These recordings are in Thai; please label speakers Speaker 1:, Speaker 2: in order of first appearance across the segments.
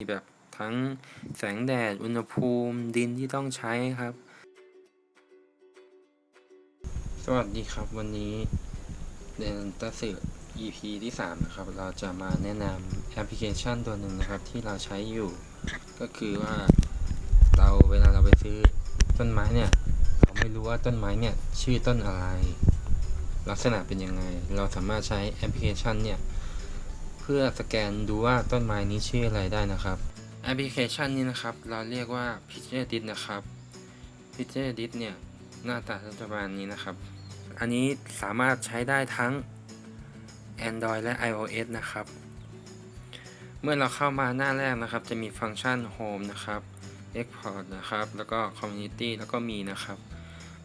Speaker 1: ีแบบทั้งแสงแดด อุณหภูมิ ดินที่ต้องใช้ครับ สวัสดีครับวันนี้เดนตัสือ EP ที่ 3 นะครับ เราจะมาแนะนำแอปพลิเคชันตัวหนึ่งนะครับ ที่เราใช้อยู่ ก็คือว่าเราเวลาเราไปซื้อต้นไม้เนี่ย เราไม่รู้ว่าต้นไม้เนี่ย ชื่อต้นอะไร ลักษณะเป็นยังไง เราสามารถใช้แอปพลิเคชันเนี่ย พื่อสแกนดูว่าต้นไม้นี้ชื่ออะไรได้นะครับ แอปพลิเคชันนี้นะครับ เราเรียกว่า Picture Edit นะครับ Picture Edit เนี่ยหน้าตาจะประมาณนี้นะครับ อันนี้สามารถใช้ได้ทั้ง Android และ iOS นะครับ เมื่อเราเข้ามาหน้าแรกนะครับ จะมีฟังก์ชัน Home นะครับ Export นะครับ แล้วก็ Community แล้วก็มีนะครับ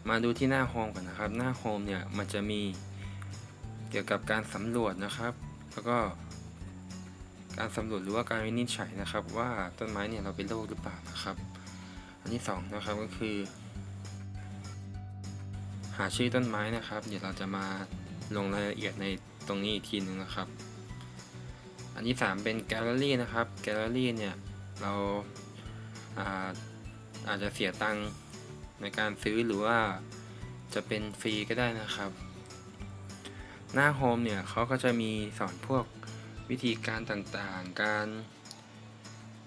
Speaker 1: มาดูที่หน้า Home ก่อนนะครับ หน้า Home เนี่ยมันจะมีเกี่ยวกับการสำรวจนะครับ แล้วก็ การสำรวจหรือว่าการวินิจฉัยนะครับ ว่าต้นไม้เนี่ยเราเป็นโรคหรือเปล่านะครับ อันที่สองนะครับก็คือ หาชื่อต้นไม้นะครับ เดี๋ยวเราจะมาลงรายละเอียดในตรงนี้อีกทีหนึ่งนะครับ อันที่สามเป็นแกลเลอรี่นะครับแกลเลอรี่เนี่ยเราอาอาจจะเสียตังค์ในการซื้อหรือว่าจะเป็นฟรีก็ได้นะครับ หน้าโฮมเนี่ยเขาก็จะมีสอนพวก วิธีการต่างๆ การ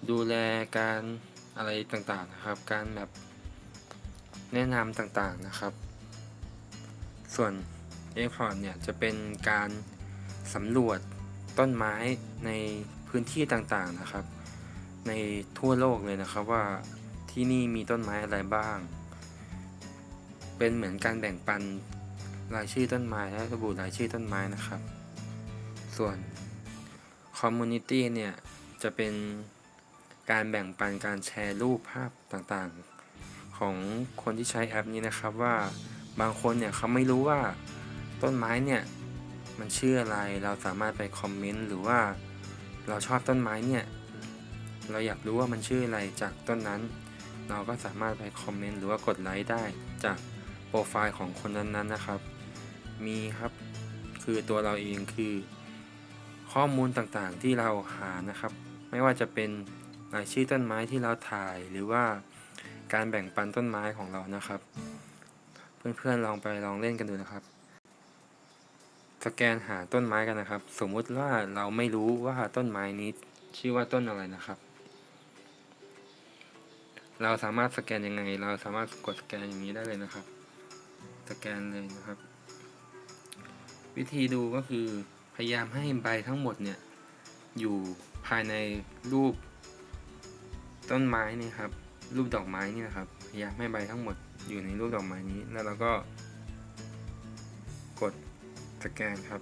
Speaker 1: ดูแลการอะไรต่างๆนะครับ การแบบแนะนำต่างๆนะครับ ส่วน e x p o r t เนี่ยจะเป็นการสำรวจต้นไม้ในพื้นที่ต่างๆนะครับ ในทั่วโลกเลยนะครับว่าที่นี่มีต้นไม้อะไรบ้าง เป็นเหมือนการแบ่งปันรายชื่อต้นไม้และระบุรายชื่อต้นไม้นะครับ ส่วน คอมมูนิตี้เนี่ย จะเป็นการแบ่งปันการแชร์รูปภาพต่างๆ ของคนที่ใช้แอปนี้นะครับว่าบางคนเนี่ยเขาไม่รู้ว่าต้นไม้เนี่ย มันชื่ออะไรเราสามารถไปคอมเมนต์หรือว่าเราชอบต้นไม้เนี่ย เราอยากรู้ว่ามันชื่ออะไรจากต้นนั้น เราก็สามารถไปคอมเมนต์หรือว่ากดไลค์ได้จากโปรไฟล์ของคนนั้นๆนะครับ มีครับคือตัวเราเองคือ ข้อมูลต่างๆที่เราหานะครับ ไม่ว่าจะเป็นรายชื่อต้นไม้ที่เราถ่ายหรือว่าการแบ่งปันต้นไม้ของเรานะครับ เพื่อนๆลองไปลองเล่นกันดูนะครับ สแกนหาต้นไม้กันนะครับ สมมุติว่าเราไม่รู้ว่าต้นไม้นี้ชื่อว่าต้นอะไรนะครับ เราสามารถสแกนยังไง เราสามารถกดสแกนอย่างนี้ได้เลยนะครับ สแกนเลยนะครับ วิธีดูก็คือ พยายามให้ใบทั้งหมดเนี่ย อยู่ภายในรูปต้นไม้นี่ครับ รูปดอกไม้นี่นะครับ พยายามให้ใบทั้งหมดอยู่ในรูปดอกไม้นี้ แล้วเราก็ กดสแกนครับ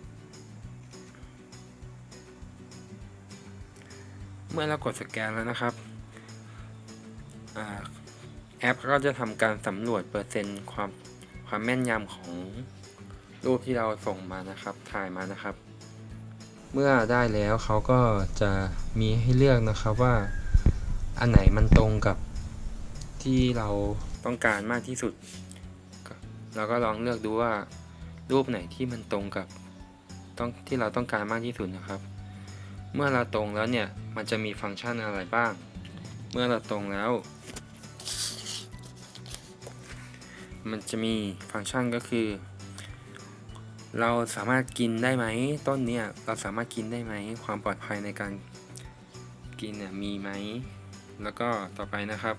Speaker 1: เมื่อเรากดสแกนแล้วนะครับอแอปก็จะทำการสำรวจเปอร์เซ็นต์ความความแม่นยำของรูปที่เราส่งมานะครับ ถ่ายมานะครับ เมื่อได้แล้วเขาก็จะมีให้เลือกนะครับว่า อันไหนมันตรงกับที่เราต้องการมากที่สุด เราก็ลองเลือกดูว่ารูปไหนที่มันตรงกับต้องที่เราต้องการมากที่สุดนะครับ เมื่อเราตรงแล้วเนี่ยมันจะมีฟังก์ชันอะไรบ้าง เมื่อเราตรงแล้ว มันจะมีฟังก์ชันก็คือ เราสามารถกินได้ไหมต้นเนี้ยเราสามารถกินได้ไหมความปลอดภัยในการกินเนี่ยมีไหมแล้วก็ต่อไปนะครับ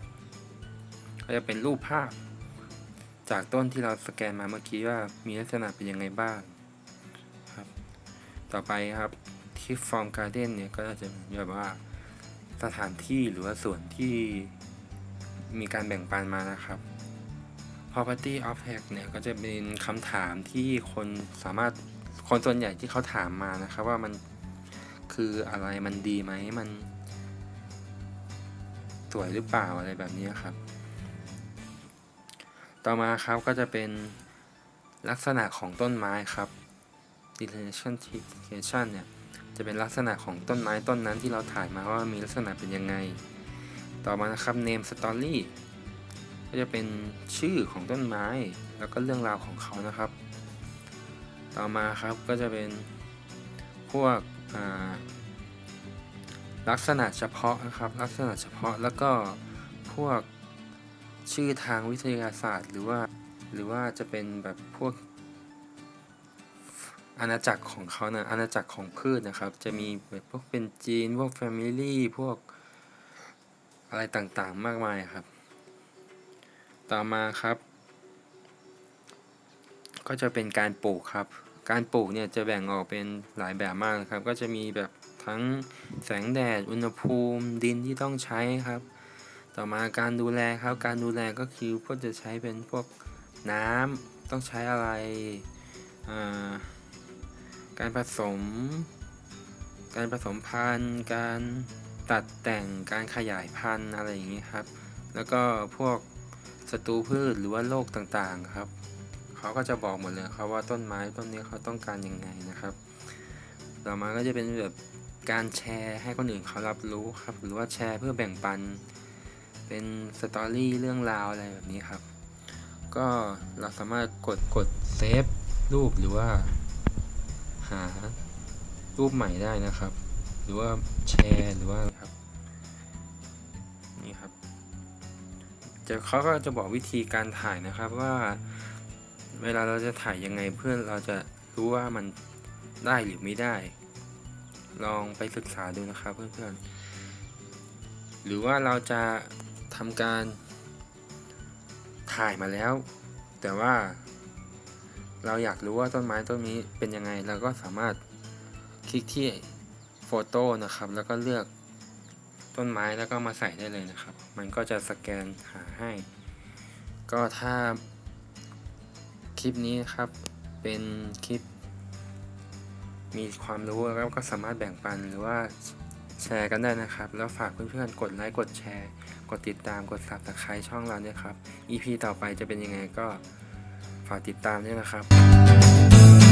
Speaker 1: ก็จะเป็นรูปภาพ จากต้นที่เราสแกนมาเมื่อกี้ว่ามีลักษณะเป็นยังไงบ้างครับต่อไปครับที่ฟอร์มการ์เด้นเนี่ยก็จะแบบว่าสถานที่หรือว่าส่วนที่มีการแบ่งปันมานะครับ property of text เนี่ยก็จะเป็นคำถามที่คนสามารถคนส่วนใหญ่ที่เขาถามมานะครับว่ามันคืออะไรมันดีไหมมันสวยหรือเปล่าอะไรแบบนี้ครับ ต่อมาครับก็จะเป็นลักษณะของต้นไม้ครับ relationship เนี่ยจะเป็นลักษณะของต้นไม้ต้นนั้นที่เราถ่ายมาว่ามีลักษณะเป็นยังไง ต่อมานะครับ name story ก็จะเป็นชื่อของต้นไม้แล้วก็เรื่องราวของเขานะครับ ต่อมาครับก็จะเป็นพวกลักษณะเฉพาะนะครับ ลักษณะเฉพาะแล้วก็พวกชื่อทางวิทยาศาสตร์ หรือว่าหรือว่าจะเป็นแบบพวกอาณาจักรของเขานะอาณาจักรของพืชนะครับ จะมีแบบพวกเป็นจีน พวกแฟมิลี่ พวกอะไรต่างๆ มากมายครับ ต่อมาครับ ก็จะเป็นการปลูกครับ การปลูกเนี่ยจะแบ่งออกเป็นหลายแบบมากครับ ก็จะมีแบบทั้งแสงแดด อุณหภูมิ ดินที่ต้องใช้ครับ ต่อมาการดูแลครับ การดูแลก็คือพวกจะใช้เป็นพวกน้ำต้องใช้อะไราการผสม การผสมพันธุ์ การตัดแต่ง การขยายพันธุ์อะไรอย่างนี้ครับ แล้วก็พวก ศัตรูพืชหรือว่าโรคต่างๆครับ เขาก็จะบอกหมดเลยครับว่าต้นไม้ต้นนี้เขาต้องการยังไงนะครับ ต่อมาก็จะเป็นแบบการแชร์ให้คนอื่นเขารับรู้ครับ หรือว่าแชร์เพื่อแบ่งปัน เป็นสตอรี่เรื่องราวอะไรแบบนี้ครับ ก็เราสามารถกดกดเซฟรูปหรือว่าหารูปใหม่ได้นะครับ หรือว่าแชร์หรือว่าครับ จะเขาก็จะบอกวิธีการถ่ายนะครับว่า เวลาเราจะถ่ายยังไงเพื่อเราจะรู้ว่ามันได้หรือไม่ได้ ลองไปศึกษาดูนะครับเพื่อนๆ หรือว่าเราจะทำการถ่ายมาแล้ว แต่ว่าเราอยากรู้ว่าต้นไม้ต้นนี้เป็นยังไงเราก็สามารถคลิกที่โฟโต้นะครับ แล้วก็เลือก ต้นไม้แล้วก็มาใส่ได้เลยนะครับ มันก็จะสแกนหาให้ ก็ถ้าคลิปนี้ครับเป็นคลิป มีความรู้แล้วก็สามารถแบ่งปันหรือว่าแชร์กันได้นะครับ แล้วฝากเพื่อนๆ กดไลค์ กดแชร์ กดติดตาม กด subscribe ช่องเราเนี่ยครับ EP ต่อไปจะเป็นยังไงก็ฝากติดตามด้วยนะครับ